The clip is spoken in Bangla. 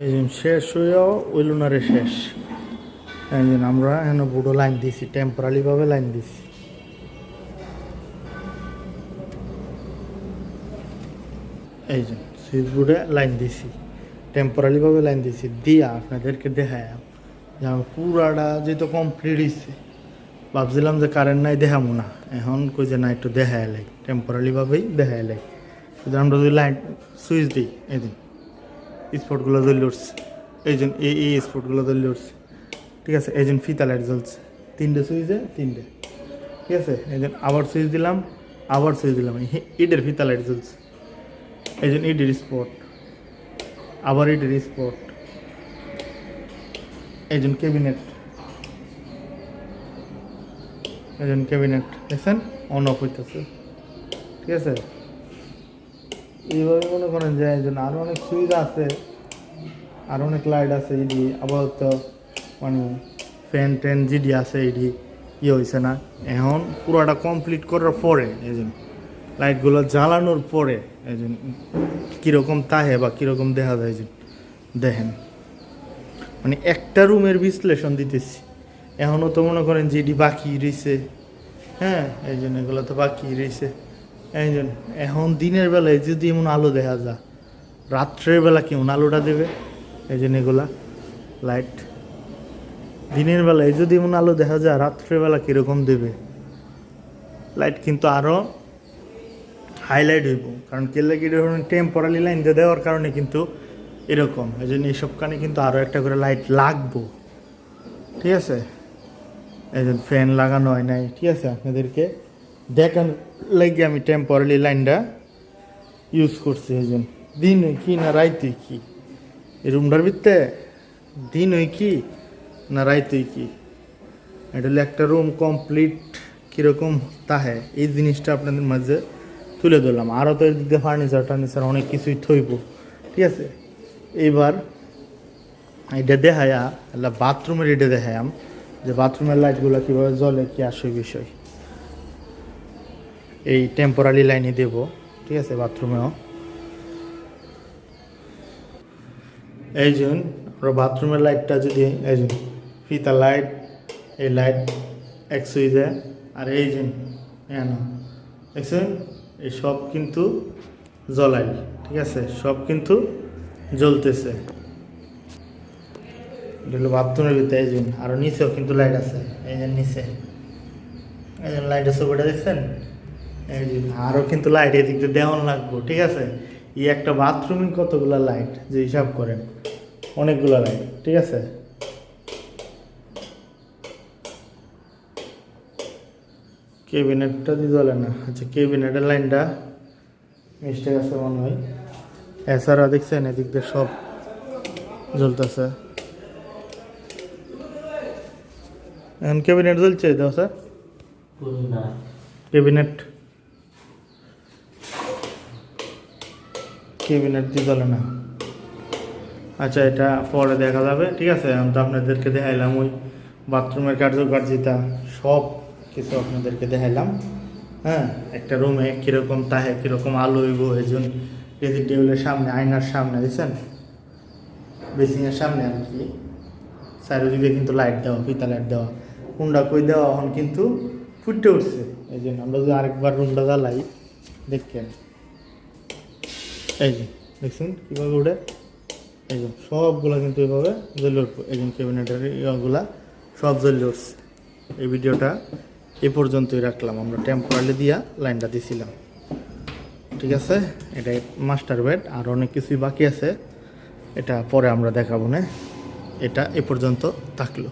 যে শেষ হয়েও ওই শেষ। যে আমরা এখানে বুড়ো লাইন দিছি টেম্পোরারিভাবে লাইন দিছি। এই যে সুইচ বোর্ডে লাইন দিছি টেম্পোরারিভাবে লাইন দিছি। দিয়া আপনাদেরকে দেখায়, যে আমার পুরাটা যেহেতু কমপ্লিট হয়েছে ভাবছিলাম যে কারেন্ট নাই দেখাবো না। এখন কই যে না একটু দেখায় লাই টেম্পোরারি ভাবেই দেখায় লাই। যদি আমরা যদি লাইন সুইচ দিই, এই দিন স্পটগুলো জ্বলে উঠছে। এই জন্য এই এই স্পটগুলো জ্বলে উঠছে। ঠিক আছে, এই জন্য ফিতা লাইট জ্বলছে। তিনটে সুইচে, তিনটে। ঠিক আছে, এই জন্য আবার সুইচ দিলাম, আবার সুইচ দিলাম। ইটের ফিতা লাইট জ্বলছে। এই জন্য ইটের স্পট। আবার ইটের স্পট। এই জন্য ক্যাবিনেট এই জন্য ক্যাবিনেট দেখছেন? অন অফ হইতেছে। ঠিক আছে? এইভাবে মনে করেন যে এই জন্য আরও অনেক সুবিধা আছে আরও অনেক লাইট আছে এডি আপাতত মানে ফ্যান ট্যান জিডি আছে এডি ইয়ে হয়েছে না। এখন পুরোটা কমপ্লিট করার পরে, এই জন্য লাইটগুলো জ্বালানোর পরে, এই জন্য কীরকম তাহে বা কীরকম দেখা যায় যে দেখেন। মানে একটা রুমের বিশ্লেষণ দিতেছি। এখনও তো মনে করেন জিডি বাকি রয়েছে হ্যাঁ এই জন্য এগুলো তো বাকি রয়েছে এখন দিনের বেলায় যদি এমন আলো দেখা যা রাত্রের বেলা কেমন আলোটা দেবে? এই জন্য এগুলা লাইট দিনের বেলায় যদি এমন আলো দেখা যায়, রাত্রের বেলা কীরকম দেবে? লাইট কিন্তু আরও হাইলাইট হইব, কারণ কেলে কি ধরুন টেম্পোরারি লাইন দেওয়ার কারণে কিন্তু এরকম। এই জন্য এইসব কানে কিন্তু আরও একটা করে লাইট লাগবো। ঠিক আছে? এই ফ্যান লাগানো হয় নাই, ঠিক আছে? আপনাদেরকে দেখান, লাগে আমি টেম্পোরারি লাইনটা ইউজ করছি, এই জন্য দিন কি না রাইতে কি? এই রুমটার ভিতরে দিন হয় কি না রাইতে কি? এটা হলো একটা রুম কমপ্লিট কীরকম তাহে, এই জিনিসটা আপনাদের মাঝে তুলে ধরলাম। আরও তো দিয়ে ফার্নিচার টার্নিচার অনেক কিছুই থইব, ঠিক আছে? এইবার এটা দেখায়া বাথরুমের এটা দেখায়াম, যে বাথরুমের লাইটগুলো কীভাবে জ্বলে, কি আসে বিষয়। এই টেম্পোরারি লাইনে দেব, ঠিক আছে বাথরুমেও এই আমরা বাথরুমের লাইটটা যদি, এই জন্য ফিতা লাইট এই লাইট এক সুইচে আর এই যে এন দেখছেন এই সব কিন্তু জ্বলাই, ঠিক আছে, সব কিন্তু জ্বলতেছে। বাথরুমের ভিতরে, এই জন্য আরও নিচেও কিন্তু লাইট আছে, এই যে নিচে। এই যে লাইটের ছবিটা দেখছেন? এই যে আরও কিন্তু লাইট এদিক দিয়ে দেওয়ান লাগবো ঠিক আছে? এই একটা বাথরুমে কতগুলো লাইট যে হিসাব করেন? অনেকগুলো লাইট ঠিক আছে? কেবিনেটটা দিয়ে জ্বলে না। আচ্ছা কেবিনেটের লাইনটা মিস্টেক আছে মনে হয়। এছাড়া দেখছেন এদিক দিয়ে সব জ্বলতেছে। এখন ক্যাবিনেট জ্বলছে দাও স্যার ক্যাবিনেট ক্যাবিনেট দিয়ে চলে না। আচ্ছা এটা পরে দেখা যাবে, ঠিক আছে? আমি তো আপনাদেরকে দেখাইলাম ওই বাথরুমের কার্যকার্যিতা সব কিছু আপনাদেরকে দেখাইলাম হ্যাঁ? একটা রুমে কীরকম তাহে, কীরকম আলো হইব, এই জন্য ড্রেসিং টেবিলের সামনে, আয়নার সামনে, দেখছেন? বেসিংয়ের সামনে আর কি। চারিদিকে কিন্তু লাইট দেওয়া, ফিতা লাইট দেওয়া। কুন্ডা কই দেওয়া, এখন কিন্তু ফুটে উঠছে। এই জন্য আমরা যদি আরেকবার রুমটা জ্বালাই, দেখেন। এই যে, দেখছেন কীভাবে উঠে? এই যে, সবগুলো কিন্তু এভাবে জ্বলে উঠবো। এই যে ক্যাবিনেটের ইয়েগুলা সব জ্বলে উঠছে। এই ভিডিওটা এ পর্যন্তই রাখলাম। আমরা টেম্পোরারি দিয়া লাইনটা দিছিলাম। ঠিক আছে? এটা মাস্টার বেড আর অনেক কিছুই বাকি আছে। এটা পরে আমরা দেখাবো, না? এটা এ পর্যন্ত থাকল।